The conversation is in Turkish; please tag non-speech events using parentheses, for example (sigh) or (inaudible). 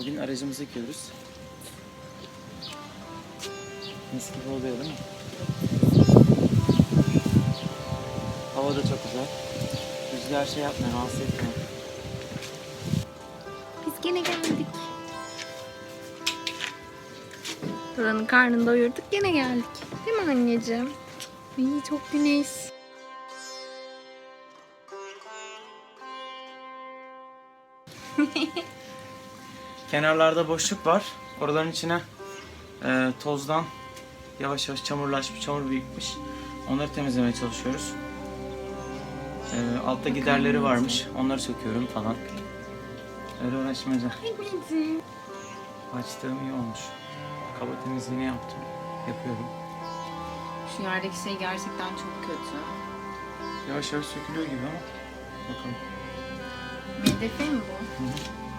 Bugün aracımızı yıkıyoruz. Mis gibi oluyor değil mi? Hava da çok güzel. Rüzgar şey yapmıyor, rahatsız etmiyor. Biz gene geldik. Buranın karnını doyurduk gene geldik. Değil mi anneciğim? İyi çok güneş. (laughs) Kenarlarda boşluk var. Oraların içine e, tozdan yavaş yavaş çamurlaşmış, çamur birikmiş. Onları temizlemeye çalışıyoruz. E, altta giderleri varmış. Onları söküyorum falan. Öyle uğraşmaca. Açtığım iyi olmuş. Kaba temizliğini yaptım. Yapıyorum. Şu yerdeki şey gerçekten çok kötü. Yavaş yavaş sökülüyor gibi ama. Bakalım. Medefe mi bu? Hı hı.